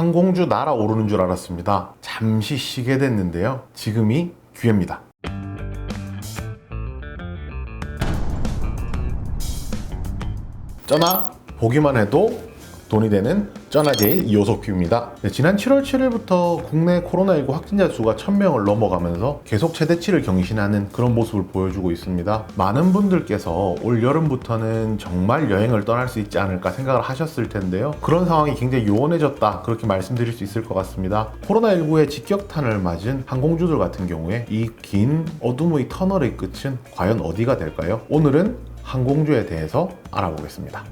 항공주 날아오르는 줄 알았습니다. 잠시 쉬게 됐는데요. 지금이 기회입니다. 쩌나 보기만 해도 돈이 되는 쩌나제일 이호석피입니다. 네, 지난 7월 7일부터 국내 코로나19 확진자 수가 1000명을 넘어가면서 계속 최대치를 경신하는 그런 모습을 보여주고 있습니다. 많은 분들께서 올 여름부터는 정말 여행을 떠날 수 있지 않을까 생각을 하셨을 텐데요. 그런 상황이 굉장히 요원해졌다 그렇게 말씀드릴 수 있을 것 같습니다. 코로나19의 직격탄을 맞은 항공주들 같은 경우에 이 긴 어둠의 터널의 끝은 과연 어디가 될까요? 오늘은 항공주에 대해서 알아보겠습니다.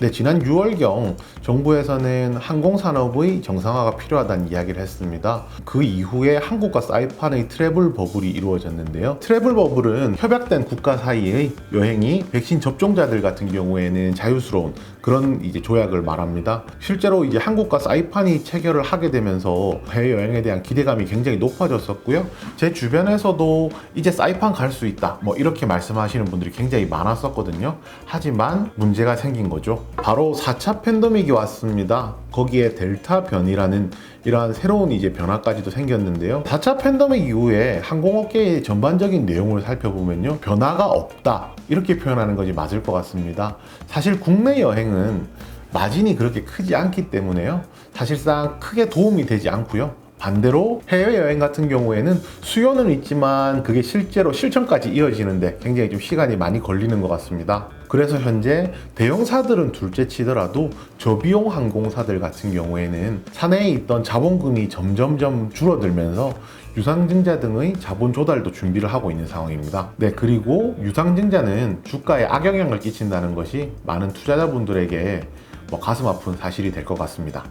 네, 지난 6월경 정부에서는 항공산업의 정상화가 필요하다는 이야기를 했습니다. 그 이후에 한국과 사이판의 트래블 버블이 이루어졌는데요. 트래블 버블은 협약된 국가 사이의 여행이 백신 접종자들 같은 경우에는 자유스러운 그런 이제 조약을 말합니다. 실제로 이제 한국과 사이판이 체결을 하게 되면서 해외 여행에 대한 기대감이 굉장히 높아졌었고요. 제 주변에서도 이제 사이판 갈 수 있다. 뭐 이렇게 말씀하시는 분들이 굉장히 많았었거든요. 하지만 문제가 생긴 거죠. 바로 4차 팬데믹이 왔습니다. 거기에 델타 변이라는 이러한 새로운 이제 변화까지도 생겼는데요. 4차 팬데믹 이후에 항공업계의 전반적인 내용을 살펴보면요. 변화가 없다. 이렇게 표현하는 것이 맞을 것 같습니다. 사실 국내 여행은 마진이 그렇게 크지 않기 때문에요. 사실상 크게 도움이 되지 않고요. 반대로 해외여행 같은 경우에는 수요는 있지만 그게 실제로 실천까지 이어지는데 굉장히 좀 시간이 많이 걸리는 것 같습니다. 그래서 현재 대형사들은 둘째 치더라도 저비용 항공사들 같은 경우에는 사내에 있던 자본금이 점점점 줄어들면서 유상증자 등의 자본 조달도 준비를 하고 있는 상황입니다. 네, 그리고 유상증자는 주가에 악영향을 끼친다는 것이 많은 투자자분들에게 뭐 가슴 아픈 사실이 될 것 같습니다.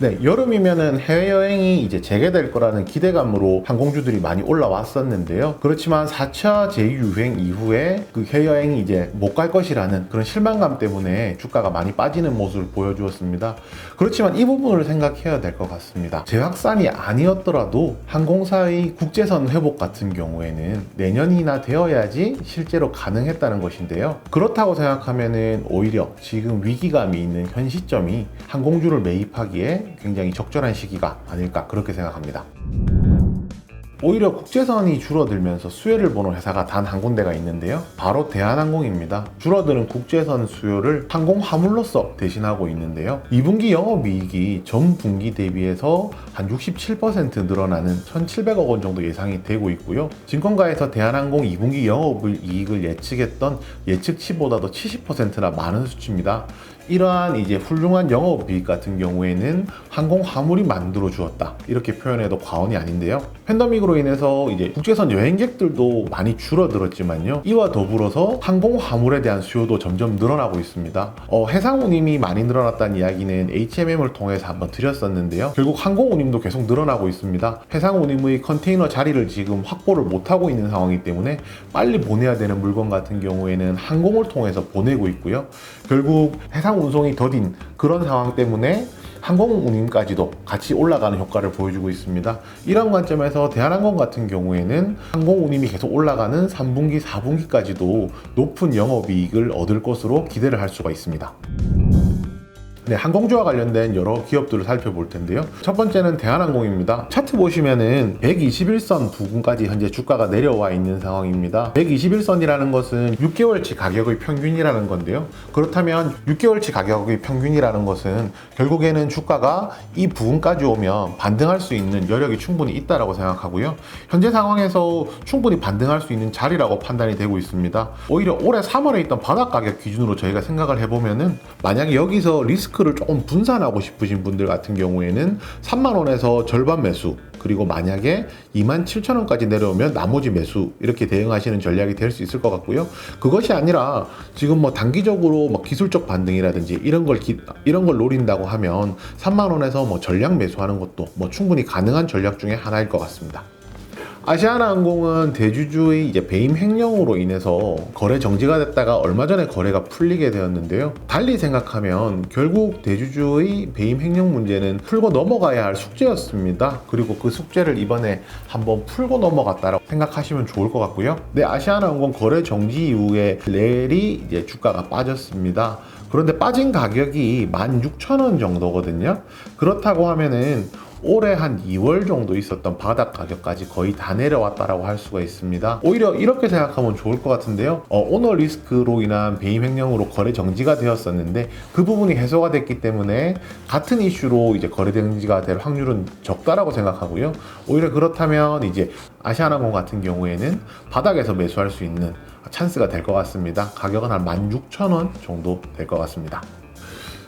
네, 여름이면은 해외여행이 이제 재개될 거라는 기대감으로 항공주들이 많이 올라왔었는데요. 그렇지만 4차 제2유행 이후에 그 해외여행이 이제 못 갈 것이라는 그런 실망감 때문에 주가가 많이 빠지는 모습을 보여주었습니다. 그렇지만 이 부분을 생각해야 될 것 같습니다. 재확산이 아니었더라도 항공사의 국제선 회복 같은 경우에는 내년이나 되어야지 실제로 가능했다는 것인데요. 그렇다고 생각하면은 오히려 지금 위기감이 있는 현 시점이 항공주를 매입하기에 굉장히 적절한 시기가 아닐까 그렇게 생각합니다. 오히려 국제선이 줄어들면서 수혜를 보는 회사가 단 한 군데가 있는데요. 바로 대한항공입니다. 줄어드는 국제선 수요를 항공 화물로서 대신하고 있는데요. 2분기 영업이익이 전 분기 대비해서 한 67% 늘어나는 1,700억 원 정도 예상이 되고 있고요. 증권가에서 대한항공 2분기 영업이익을 예측했던 예측치보다도 70%나 많은 수치입니다. 이러한 이제 훌륭한 영업 이익 같은 경우에는 항공 화물이 만들어 주었다 이렇게 표현해도 과언이 아닌데요. 팬데믹으로 인해서 이제 국제선 여행객들도 많이 줄어들었지만요. 이와 더불어서 항공 화물에 대한 수요도 점점 늘어나고 있습니다. 어, 해상 운임이 많이 늘어났다는 이야기는 HMM을 통해서 한번 드렸었는데요. 결국 항공 운임도 계속 늘어나고 있습니다. 해상 운임의 컨테이너 자리를 지금 확보를 못 하고 있는 상황이기 때문에 빨리 보내야 되는 물건 같은 경우에는 항공을 통해서 보내고 있고요. 결국 해상 운송이 더딘 그런 상황 때문에 항공 운임까지도 같이 올라가는 효과를 보여주고 있습니다. 이런 관점에서 대한항공 같은 경우에는 항공 운임이 계속 올라가는 3분기, 4분기까지도 높은 영업이익을 얻을 것으로 기대를 할 수가 있습니다. 네, 항공주와 관련된 여러 기업들을 살펴볼 텐데요. 첫 번째는 대한항공입니다. 차트 보시면은 121선 부근까지 현재 주가가 내려와 있는 상황입니다. 121선이라는 것은 6개월치 가격의 평균이라는 건데요. 그렇다면 6개월치 가격의 평균이라는 것은 결국에는 주가가 이 부근까지 오면 반등할 수 있는 여력이 충분히 있다라고 생각하고요. 현재 상황에서 충분히 반등할 수 있는 자리라고 판단이 되고 있습니다. 오히려 올해 3월에 있던 바닥 가격 기준으로 저희가 생각을 해보면은 만약에 여기서 리스크 리스크를 조금 분산하고 싶으신 분들 같은 경우에는 3만 원에서 절반 매수 그리고 만약에 2만 7천 원까지 내려오면 나머지 매수 이렇게 대응하시는 전략이 될 수 있을 것 같고요. 그것이 아니라 지금 뭐 단기적으로 뭐 기술적 반등이라든지 이런 걸 기, 이런 걸 노린다고 하면 3만 원에서 뭐 전략 매수하는 것도 뭐 충분히 가능한 전략 중에 하나일 것 같습니다. 아시아나항공은 대주주의 이제 배임 횡령으로 인해서 거래 정지가 됐다가 얼마 전에 거래가 풀리게 되었는데요. 달리 생각하면 결국 대주주의 배임 횡령 문제는 풀고 넘어가야 할 숙제였습니다. 그리고 그 숙제를 이번에 한번 풀고 넘어갔다라고 생각하시면 좋을 것 같고요. 네, 아시아나항공 거래 정지 이후에 렐이 이제 주가가 빠졌습니다. 그런데 빠진 가격이 16,000원 정도거든요. 그렇다고 하면은 올해 한 2월 정도 있었던 바닥 가격까지 거의 다 내려왔다라고 할 수가 있습니다. 오히려 이렇게 생각하면 좋을 것 같은데요. 어, 오너 리스크로 인한 배임 횡령으로 거래 정지가 되었었는데 그 부분이 해소가 됐기 때문에 같은 이슈로 이제 거래 정지가 될 확률은 적다라고 생각하고요. 오히려 그렇다면 이제 아시아나공 같은 경우에는 바닥에서 매수할 수 있는 찬스가 될 것 같습니다. 가격은 한 16,000원 정도 될 것 같습니다.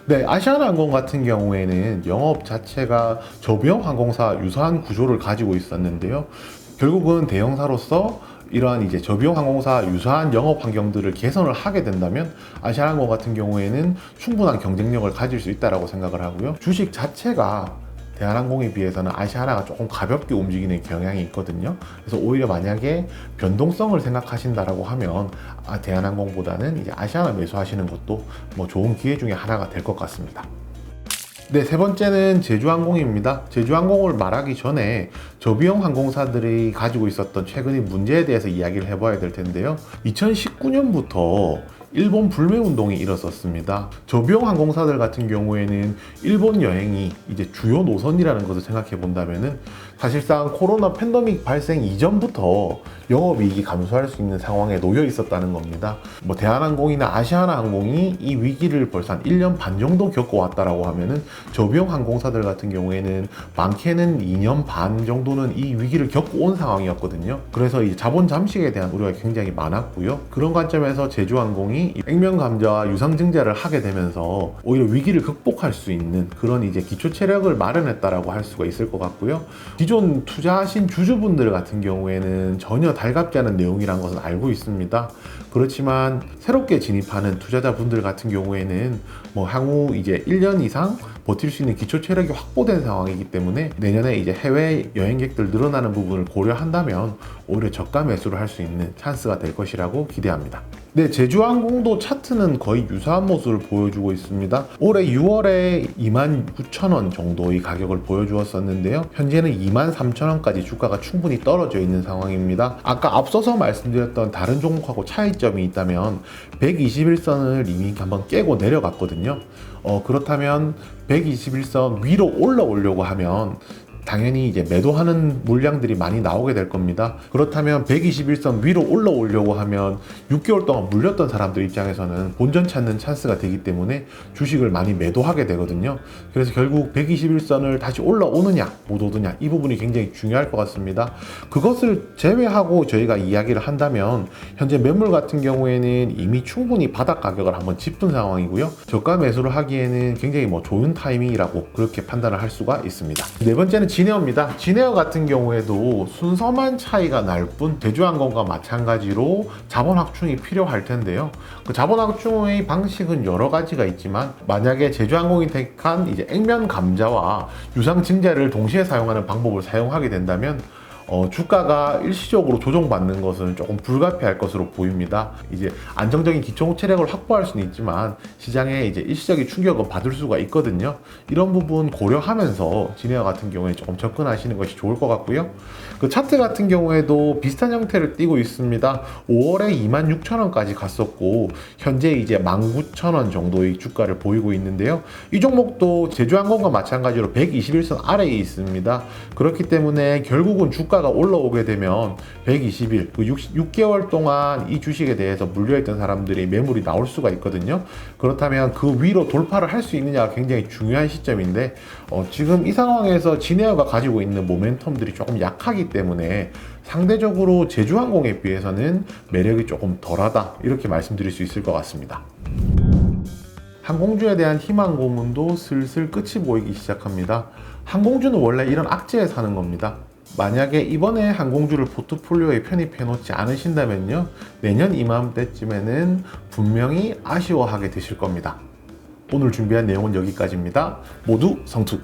네, 아시아나항공 같은 경우에는 영업 자체가 저비용 항공사 유사한 구조를 가지고 있었는데요. 결국은 대형사로서 이러한 이제 저비용 항공사 유사한 영업 환경들을 개선을 하게 된다면 아시아나항공 같은 경우에는 충분한 경쟁력을 가질 수 있다라고 생각을 하고요. 주식 자체가 대한항공에 비해서는 아시아나가 조금 가볍게 움직이는 경향이 있거든요. 그래서 오히려 만약에 변동성을 생각하신다라고 하면 아, 대한항공보다는 이제 아시아나 매수하시는 것도 뭐 좋은 기회 중에 하나가 될 것 같습니다. 네, 세 번째는 제주항공입니다. 제주항공을 말하기 전에 저비용 항공사들이 가지고 있었던 최근의 문제에 대해서 이야기를 해봐야 될 텐데요. 2019년부터 일본 불매 운동이 일어섰습니다. 저비용 항공사들 같은 경우에는 일본 여행이 이제 주요 노선이라는 것을 생각해 본다면은 사실상 코로나 팬데믹 발생 이전부터 영업이익이 감소할 수 있는 상황에 놓여 있었다는 겁니다. 뭐 대한항공이나 아시아나 항공이 이 위기를 벌써 한 1년 반 정도 겪어왔다라고 하면은 저비용 항공사들 같은 경우에는 많게는 2년 반 정도는 이 위기를 겪어온 상황이었거든요. 그래서 이 자본 잠식에 대한 우려가 굉장히 많았고요. 그런 관점에서 제주항공이 이 액면 감자와 유상 증자를 하게 되면서 오히려 위기를 극복할 수 있는 그런 이제 기초 체력을 마련했다라고 할 수가 있을 것 같고요. 기존 투자하신 주주분들 같은 경우에는 전혀 달갑지 않은 내용이란 것은 알고 있습니다. 그렇지만 새롭게 진입하는 투자자분들 같은 경우에는 뭐 향후 이제 1년 이상 버틸 수 있는 기초 체력이 확보된 상황이기 때문에 내년에 이제 해외 여행객들 늘어나는 부분을 고려한다면 오히려 저가 매수를 할 수 있는 찬스가 될 것이라고 기대합니다. 네, 제주항공도 차트는 거의 유사한 모습을 보여주고 있습니다. 올해 6월에 29,000원 정도의 가격을 보여주었었는데요. 현재는 23,000원까지 주가가 충분히 떨어져 있는 상황입니다. 아까 앞서서 말씀드렸던 다른 종목하고 차이점이 있다면 121선을 이미 한번 깨고 내려갔거든요. 어, 그렇다면 121선 위로 올라오려고 하면 당연히 이제 매도하는 물량들이 많이 나오게 될 겁니다. 그렇다면 121선 위로 올라오려고 하면 6개월 동안 물렸던 사람들 입장에서는 본전 찾는 찬스가 되기 때문에 주식을 많이 매도하게 되거든요. 그래서 결국 121선을 다시 올라오느냐 못 오느냐 이 부분이 굉장히 중요할 것 같습니다. 그것을 제외하고 저희가 이야기를 한다면 현재 매물 같은 경우에는 이미 충분히 바닥 가격을 한번 짚은 상황이고요. 저가 매수를 하기에는 굉장히 뭐 좋은 타이밍이라고 그렇게 판단을 할 수가 있습니다. 네 번째는 진에어입니다. 진에어 같은 경우에도 순서만 차이가 날 뿐 제주항공과 마찬가지로 자본 확충이 필요할 텐데요. 그 자본 확충의 방식은 여러 가지가 있지만 만약에 제주항공이 택한 이제 액면 감자와 유상 증자를 동시에 사용하는 방법을 사용하게 된다면 어, 주가가 일시적으로 조정받는 것은 조금 불가피할 것으로 보입니다. 이제 안정적인 기초 체력을 확보할 수는 있지만 시장에 이제 일시적인 충격을 받을 수가 있거든요. 이런 부분 고려하면서 진에어 같은 경우에 조금 접근하시는 것이 좋을 것 같고요. 그 차트 같은 경우에도 비슷한 형태를 띠고 있습니다. 5월에 26,000원까지 갔었고 현재 이제 19,000원 정도의 주가를 보이고 있는데요. 이 종목도 제주항공과 마찬가지로 121선 아래에 있습니다. 그렇기 때문에 결국은 주가가 올라오게 되면 120일, 그 6, 개월 동안 이 주식에 대해서 물려있던 사람들이 매물이 나올 수가 있거든요. 그렇다면 그 위로 돌파를 할 수 있느냐가 굉장히 중요한 시점인데 어, 지금 이 상황에서 진에어가 가지고 있는 모멘텀들이 조금 약하기 때문에 상대적으로 제주항공에 비해서는 매력이 조금 덜하다 이렇게 말씀드릴 수 있을 것 같습니다. 항공주에 대한 희망 고문도 슬슬 끝이 보이기 시작합니다. 항공주는 원래 이런 악재에 사는 겁니다. 만약에 이번에 항공주를 포트폴리오에 편입해 놓지 않으신다면요. 내년 이맘때쯤에는 분명히 아쉬워하게 되실 겁니다. 오늘 준비한 내용은 여기까지입니다. 모두 성투!